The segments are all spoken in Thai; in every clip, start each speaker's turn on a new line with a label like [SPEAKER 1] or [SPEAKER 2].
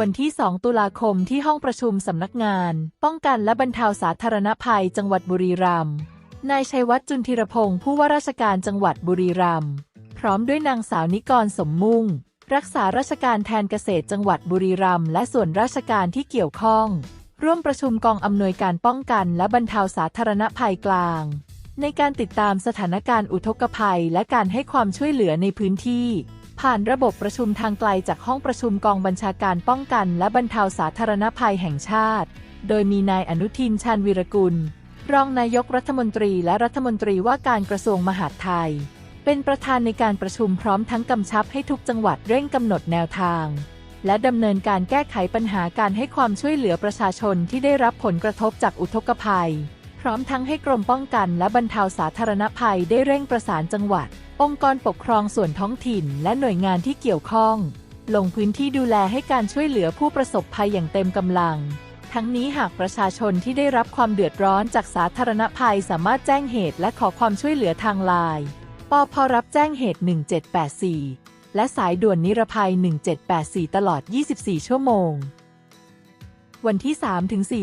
[SPEAKER 1] วันที่ 2 ตุลาคมที่ห้องประชุมสำนักงาน ป้องกันและบรรเทาสาธารณภัยจังหวัดบุรีรัมย์นายชัยวัฒน์จุนธีรพงศ์ผู้ว่าราชการจังหวัดบุรีรัมย์พร้อมด้วยนางสาวนิกรสมมุ่ง รักษาราชการแทนเกษตรจังหวัดบุรีรัมย์และส่วนราชการที่เกี่ยวข้อง ร่วมประชุมกองอำนวยการป้องกันและบรรเทาสาธารณภัยกลาง ในการติดตามสถานการณ์อุทกภัยและการให้ความช่วยเหลือในพื้นที่ ผ่านระบบประชุมทางไกลจากห้องประชุมกองบัญชาการป้องกันและบรรเทาสาธารณภัยแห่งชาติ โดยมีนายอนุทินชาญวีรกุล รองนายกรัฐมนตรีและรัฐมนตรีว่าการกระทรวงมหาดไทย เป็นประธานในการประชุมพร้อมทั้งกำชับให้ทุกจังหวัดเร่งกำหนดแนวทาง และดำเนินการแก้ไขปัญหาการให้ความช่วยเหลือประชาชนที่ได้รับผลกระทบจากอุทกภัย พร้อมทั้งให้กรมป้องกันและบรรเทาสาธารณภัยได้เร่งประสานจังหวัด องค์กรปกครองส่วนท้องถิ่น และหน่วยงานที่เกี่ยวข้อง ลงพื้นที่ดูแลให้การช่วยเหลือผู้ประสบภัยอย่างเต็มกำลัง ทั้งนี้หากประชาชนที่ได้รับความเดือดร้อนจากสาธารณภัยสามารถแจ้งเหตุและขอความช่วยเหลือทางไลน์ปพรับแจ้งเหตุ 1784 และสายด่วนนิรภัย 1784 ตลอด 24 ชั่วโมง วันที่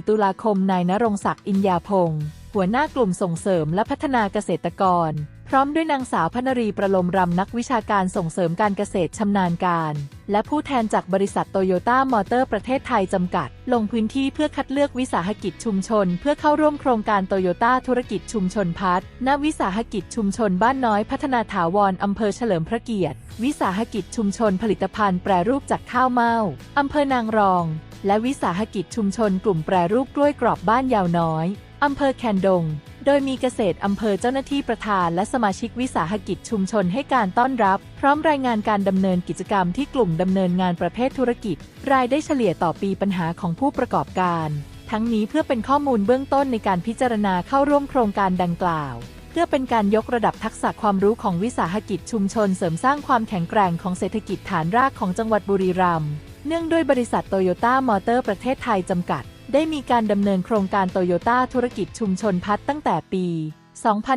[SPEAKER 1] 3-4 ตุลาคม นายนรงศักดิ์ อินยาพงศ์ หัวหน้ากลุ่มส่งเสริมและพัฒนาเกษตรกร พร้อมด้วยนางสาวพนรีประลมรำนักวิชาการส่งเสริมการเกษตรชำนาญการ และผู้แทนจากบริษัทโตโยต้ามอเตอร์ประเทศไทยจำกัด ลงพื้นที่เพื่อคัดเลือกวิสาหกิจชุมชน เพื่อเข้าร่วมโครงการโตโยต้าธุรกิจชุมชนพัฒน์ณวิสาหกิจชุมชนบ้านน้อยพัฒนาถาวรอำเภอเฉลิมพระเกียรติ วิสาหกิจชุมชนผลิตภัณฑ์แปรรูปจากข้าวเม่าอำเภอนางรอง และวิสาหกิจชุมชนกลุ่มแปรรูปกล้วยกรอบบ้านยาวน้อยอำเภอแคนดง โดยมีเกษตรอำเภอเจ้าหน้าที่ประธานและสมาชิกวิสาหกิจชุมชนให้การต้อนรับ พร้อมรายงานการดำเนินกิจกรรมที่กลุ่มดำเนินงานประเภทธุรกิจ รายได้เฉลี่ยต่อปีปัญหาของผู้ประกอบการ ทั้งนี้เพื่อเป็นข้อมูลเบื้องต้นในการพิจารณาเข้าร่วมโครงการดังกล่าว เพื่อเป็นการยกระดับทักษะความรู้ของวิสาหกิจชุมชนเสริมสร้างความแข็งแกร่งของเศรษฐกิจฐานรากของจังหวัดบุรีรัมย์ เนื่องด้วยบริษัทโตโยต้ามอเตอร์ประเทศไทยจำกัด ได้มีการดำเนินโครงการโตโยต้าธุรกิจชุมชนพัฒน์ตั้งแต่ปี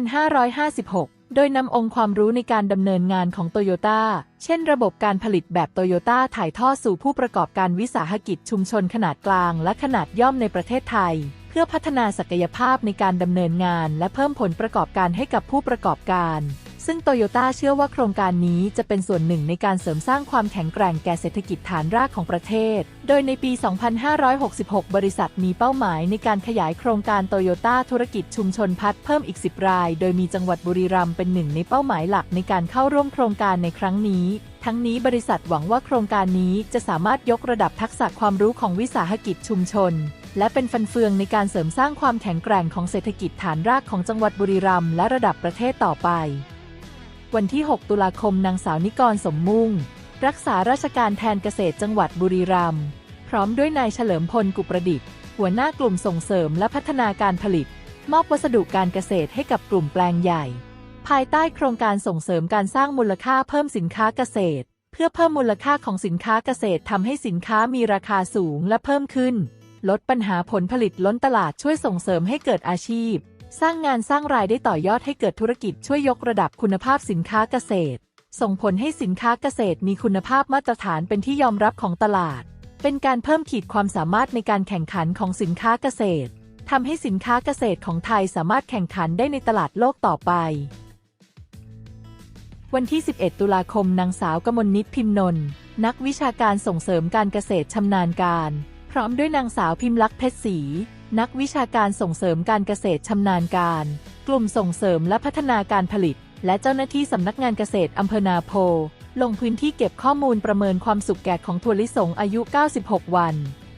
[SPEAKER 1] 2556 โดยนำองค์ความรู้ในการดำเนินงานของโตโยต้า เช่นระบบการผลิตแบบโตโยต้าถ่ายทอดสู่ผู้ประกอบการวิสาหกิจชุมชนขนาดกลางและขนาดย่อมในประเทศไทย เพื่อพัฒนาศักยภาพในการดำเนินงาน และเพิ่มผลประกอบการให้กับผู้ประกอบการ ซึ่งโตโยต้าเชื่อว่าโครงการนี้จะเป็นส่วนหนึ่งในการเสริมสร้างความแข็งแกร่งแก่เศรษฐกิจฐานรากของประเทศ โดยในปี 2566 บริษัทมีเป้าหมายในการขยายโครงการโตโยต้าธุรกิจชุมชนพัฒน์เพิ่มอีก 10 ราย โดยมีจังหวัดบุรีรัมย์เป็นหนึ่งในเป้าหมายหลักในการเข้าร่วมโครงการในครั้งนี้ ทั้งนี้บริษัทหวังว่าโครงการนี้จะสามารถยกระดับทักษะความรู้ของวิสาหกิจชุมชนและเป็นฟันเฟืองในการเสริมสร้างความแข็งแกร่งของเศรษฐกิจฐานรากของจังหวัดบุรีรัมย์และระดับประเทศต่อไป วันที่ 6 ตุลาคมนางสาวนิกรสมมุ่ง รักษาราชการแทนเกษตรจังหวัดบุรีรัมย์พร้อมด้วยนายเฉลิมพลกุประดิษฐ์ หัวหน้ากลุ่มส่งเสริมและพัฒนาการผลิต มอบวัสดุการเกษตรให้กับกลุ่มแปลงใหญ่ ภายใต้โครงการส่งเสริมการสร้างมูลค่าเพิ่มสินค้าเกษตร เพื่อเพิ่มมูลค่าของสินค้าเกษตรทำให้สินค้ามีราคาสูงและเพิ่มขึ้น ลดปัญหาผลผลิตล้นตลาดช่วยส่งเสริมให้เกิดอาชีพ สร้างงานสร้างรายได้ต่อยอดให้เกิดธุรกิจช่วยยกระดับคุณภาพสินค้าเกษตร ส่งผลให้สินค้าเกษตรมีคุณภาพมาตรฐานเป็นที่ยอมรับของตลาด เป็นการเพิ่มขีดความสามารถในการแข่งขันของสินค้าเกษตรทำให้สินค้าเกษตรของไทยสามารถแข่งขันได้ในตลาดโลกต่อไป วันที่ 11 ตุลาคมนางสาวกมลนิตพิมนนท์นักวิชาการส่งเสริมการเกษตรชำนาญการ พร้อมด้วยนางสาวพิมพ์ลักษ์เพชรศรี นักวิชาการส่งเสริมการเกษตรชำนาญการ กลุ่มส่งเสริมและพัฒนาการผลิต และเจ้าหน้าที่สำนักงานเกษตรอำเภอนาโพ ลงพื้นที่เก็บข้อมูลประเมินความสุกแก่ของถั่วลิสงอายุ 96 วัน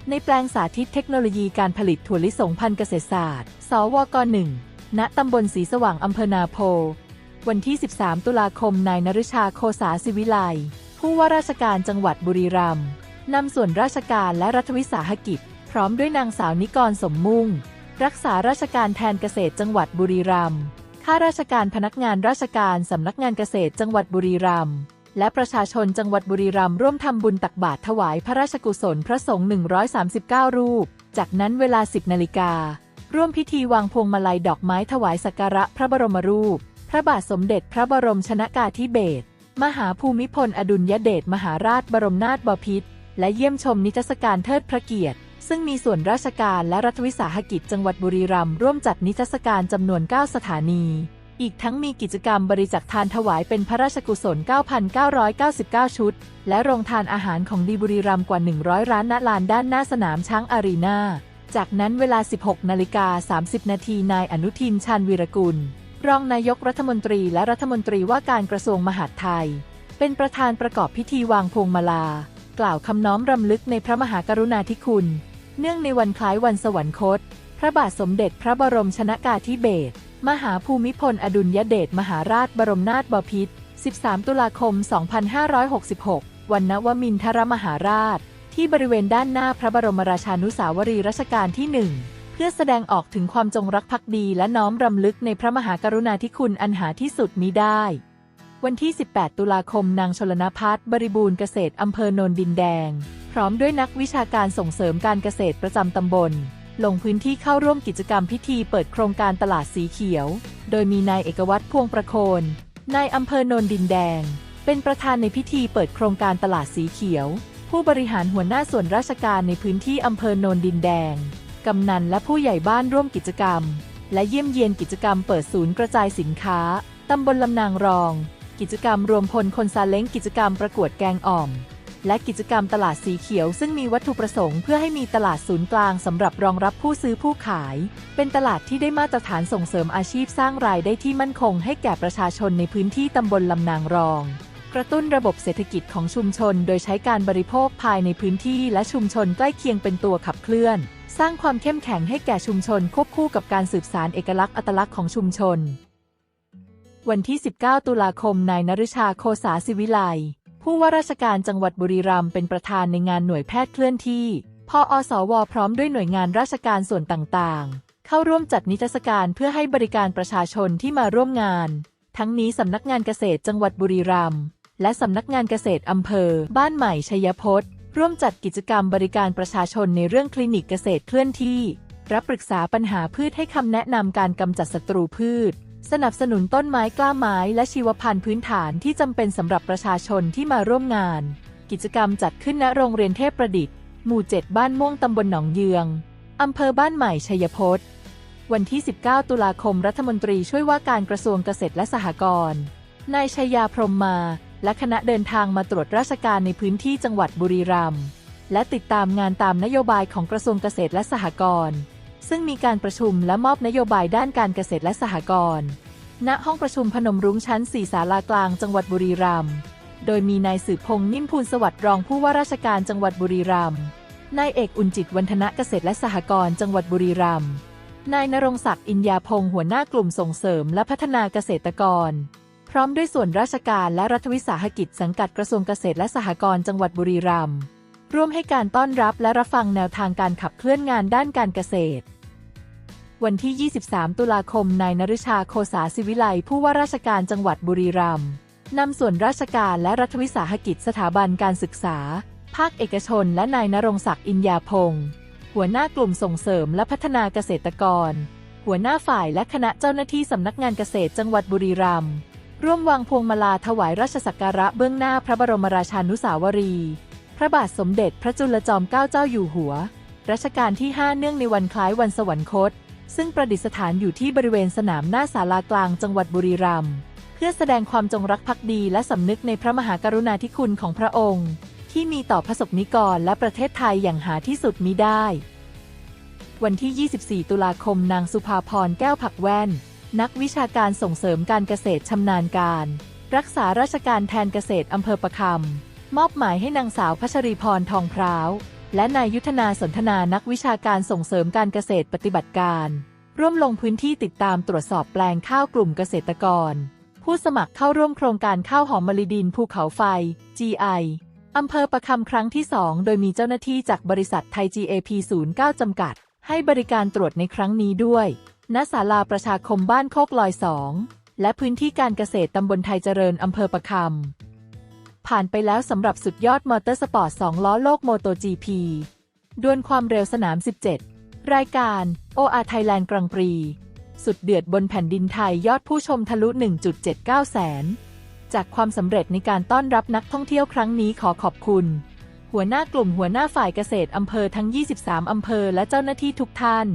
[SPEAKER 1] ในแปลงสาธิตเทคโนโลยีการผลิตถั่วลิสงพันธุ์เกษตรศาสตร์ สวก1ณตำบลศรีสว่างอำเภอนาโพ วันที่ 13 ตุลาคม นายนฤชาโคสาศิวิไลผู้ว่าราชการจังหวัดบุรีรัมย์นำส่วนราชการและรัฐวิสาหกิจ ร้อมด้วยนางสาวนิกรสมมุ่ง รักษาราชการแทนเกษตรจังหวัดบุรีรัมย์ข้าราชการพนักงานราชการสำนักงานเกษตรจังหวัดบุรีรัมย์และประชาชนจังหวัดบุรีรัมย์ร่วมทำบุญตักบาตรถวายพระราชกุศลพระสงฆ์139 รูป จากนั้นเวลา 10 นาฬิกา ร่วมพิธีวางพวงมาลัยดอกไม้ถวายสักการะพระบรมรูป พระบาทสมเด็จพระบรมชนากาธิเบศรมหาภูมิพลอดุลยเดชมหาราชบรมนาถบพิตรและเยี่ยมชมนิทรรศการเทิดพระเกียรติ ซึ่งมีส่วนราชการและรัฐวิสาหกิจจังหวัดบุรีรัมย์ร่วมจัดนิทรรศการจำนวน 9 สถานี อีกทั้งมีกิจกรรมบริจาคทานถวายเป็นพระราชกุศล 9,999 ชุด และโรงทานอาหารของดีบุรีรัมย์กว่า 100 ร้านณลานด้านหน้าสนามช้างอารีนาจากนั้นเวลา 16 นาฬิกา 30 นาทีนายอนุทินชาญวีรกุล รองนายกรัฐมนตรีและรัฐมนตรีว่าการกระทรวงมหาดไทย เป็นประธานประกอบพิธีวางพวงมาลา กล่าวคำน้อมรำลึกในพระมหากรุณาธิคุณ เนื่องในวันคล้ายวันสวรรคต พระบาทสมเด็จพระบรมชนากาธิเบศร มหาภูมิพลอดุลยเดชมหาราชบรมนาถบพิตร 13 ตุลาคม 2566 วันนวมินทรมหาราช ที่บริเวณด้านหน้าพระบรมราชานุสาวรีย์รัชกาลที่หนึ่งเพื่อแสดงออกถึงความจงรักภักดีและน้อมรำลึกในพระมหากรุณาธิคุณอันหาที่สุดมิได้ วันที่ 18 ตุลาคมนางชลนพัฒน์บริบูรณ์เกษตรอำเภอโนนดินแดง พร้อมด้วยนักวิชาการส่งเสริมการเกษตรประจำตำบล ลงพื้นที่เข้าร่วมกิจกรรมพิธีเปิดโครงการตลาดสีเขียว โดยมีนายเอกวัตรพวงประโคนนายอำเภอโนนดินแดง เป็นประธานในพิธีเปิดโครงการตลาดสีเขียว ผู้บริหารหัวหน้าส่วนราชการในพื้นที่อำเภอโนนดินแดง กำนันและผู้ใหญ่บ้านร่วมกิจกรรม และเยี่ยมเยียนกิจกรรมเปิดศูนย์กระจายสินค้าตำบลลำนางรอง กิจกรรมรวมพลคนซาเล้งกิจกรรมประกวดแกงอ่อม และกิจกรรมตลาดสีเขียวซึ่งมีวัตถุประสงค์เพื่อให้มีตลาดศูนย์กลางสำหรับรองรับผู้ซื้อผู้ขาย เป็นตลาดที่ได้มาตรฐานส่งเสริมอาชีพสร้างรายได้ที่มั่นคงให้แก่ประชาชนในพื้นที่ตำบลลำนางรอง กระตุ้นระบบเศรษฐกิจของชุมชน โดยใช้การบริโภคภายในพื้นที่และชุมชนใกล้เคียงเป็นตัวขับเคลื่อน สร้างความเข้มแข็งให้แก่ชุมชนควบคู่กับการสืบสานเอกลักษณ์อัตลักษณ์ของชุมชนวันที่ 19 ตุลาคม นายนฤชา โคสาศิวิไล ผู้ว่าราชการจังหวัดบุรีรัมย์เป็นประธานในงานหน่วยแพทย์เคลื่อนที่พออสว พร้อมด้วยหน่วยงานราชการส่วนต่างๆ เข้าร่วมจัดนิทรรศการเพื่อให้บริการประชาชนที่มาร่วมงาน ทั้งนี้สำนักงานเกษตรจังหวัดบุรีรัมย์และสำนักงานเกษตรอำเภอ บ้านใหม่ชัยพจน์ร่วมจัดกิจกรรมบริการประชาชนในเรื่องคลินิกเกษตรเคลื่อนที่ รับปรึกษาปัญหาพืชให้คำแนะนำการกำจัดศัตรูพืช สนับสนุนต้นไม้กล้าไม้และชีวพันธุ์พื้นฐานที่จำเป็นสำหรับประชาชนที่มาร่วมงาน กิจกรรมจัดขึ้นณโรงเรียนเทพประดิษฐ์ หมู่ 7 บ้านม่วงตำบลหนองเยืองอำเภอบ้านใหม่ชัยพจน์วันที่ 19 ตุลาคมรัฐมนตรีช่วยว่าการกระทรวงเกษตรและสหกรณ์นายชัยยาพรมมา และคณะเดินทางมาตรวจราชการในพื้นที่จังหวัดบุรีรัมย์และติดตามงานตามนโยบายของกระทรวงเกษตรและสหกรณ์ ซึ่งมีการประชุมและมอบนโยบายด้านการเกษตรและสหกรณ์ ณ ห้องประชุมพนมรุ้งชั้น 4 ศาลากลางจังหวัดบุรีรัมย์ โดยมีนายสืบพงษ์นิ่มพูนสวัสดิ์รองผู้ว่าราชการจังหวัดบุรีรัมย์ นายเอกอุ่นจิตวันธนะเกษตรและสหกรณ์จังหวัดบุรีรัมย์ นายนรงศักดิ์อินยาพงษ์หัวหน้ากลุ่มส่งเสริมและพัฒนาเกษตรกร พร้อมด้วยส่วนราชการและรัฐวิสาหกิจสังกัดกระทรวงเกษตรและสหกรณ์จังหวัดบุรีรัมย์ร่วมให้การต้อนรับและรับฟังแนวทางการขับเคลื่อนงานด้านการเกษตร วันที่ 23 ตุลาคม นายนฤชาโคสาศิวิไลผู้ว่าราชการจังหวัดบุรีรัมย์นำส่วนราชการและรัฐวิสาหกิจสถาบันการศึกษา ภาคเอกชน และนายนรงศักดิ์อินยาพงศ์หัวหน้ากลุ่มส่งเสริมและพัฒนาเกษตรกร หัวหน้าฝ่ายและคณะเจ้าหน้าที่สำนักงานเกษตรจังหวัดบุรีรัมย์ร่วมวางพวงมาลาถวายราชสักการะเบื้องหน้าพระบรมราชานุสาวรีย์พระบาทสมเด็จพระจุลจอมเกล้าเจ้าอยู่หัว รัชกาลที่ 5 เนื่องในวันคล้ายวันสวรรคต ซึ่งประดิษฐานอยู่ที่บริเวณสนามหน้าศาลากลางจังหวัดบุรีรัมย์เพื่อแสดงความจงรักภักดีและสำนึกในพระมหากรุณาธิคุณของพระองค์ ที่มีต่อพระสงฆ์นิกรและประเทศไทยอย่างหาที่สุดมิได้ วันที่ 24 ตุลาคมนางสุภาพรแก้วผักแว่น นักวิชาการส่งเสริมการเกษตรชำนาญการ รักษาราชการแทนเกษตรอำเภอประคำมอบหมายให้นางสาวพัชรีพรทองพร้าว และนายยุทธนาสนทนานักวิชาการส่งเสริมการเกษตรปฏิบัติการ ร่วมลงพื้นที่ติดตามตรวจสอบแปลงข้าวกลุ่มเกษตรกร ผู้สมัครเข้าร่วมโครงการข้าวหอมมะลิดินภูเขาไฟ GI อำเภอประคำครั้งที่ 2 โดยมีเจ้าหน้าที่จากบริษัทไทย GAP 09จำกัด ให้บริการตรวจในครั้งนี้ด้วย ณ ศาลาประชาคมบ้านโคกลอย 2 และพื้นที่การเกษตรตำบลไทยเจริญอำเภอประคำ ผ่านไปแล้วสำหรับสุดยอดมอเตอร์สปอร์ต 2 ล้อโลกโมโต GP ดวลความเร็วสนาม 17 รายการ OR Thailand กรังปรี สุดเดือดบนแผ่นดินไทยยอดผู้ชมทะลุ 1.79 แสน จากความสำเร็จในการต้อนรับนักท่องเที่ยวครั้งนี้ขอขอบคุณ หัวหน้ากลุ่มหัวหน้าฝ่ายเกษตรอำเภอทั้ง 23 อำเภอและเจ้าหน้าที่ทุกท่าน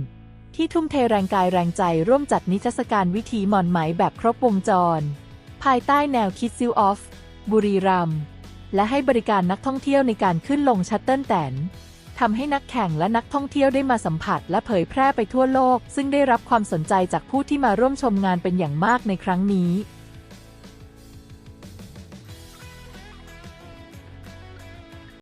[SPEAKER 1] ที่ทุ่มเทแรงกายแรงใจร่วมจัดนิทรรศการวิถีหมอนไหมแบบครบวงจร ภายใต้แนวคิดซิลออฟ บุรีรัมย์และให้บริการนักท่องเที่ยวในการขึ้นลงชัตเติลแตนทำให้นักแข่งและนักท่องเที่ยวได้มาสัมผัสและเผยแพร่ไปทั่วโลก ซึ่งได้รับความสนใจจากผู้ที่มาร่วมชมงานเป็นอย่างมากในครั้งนี้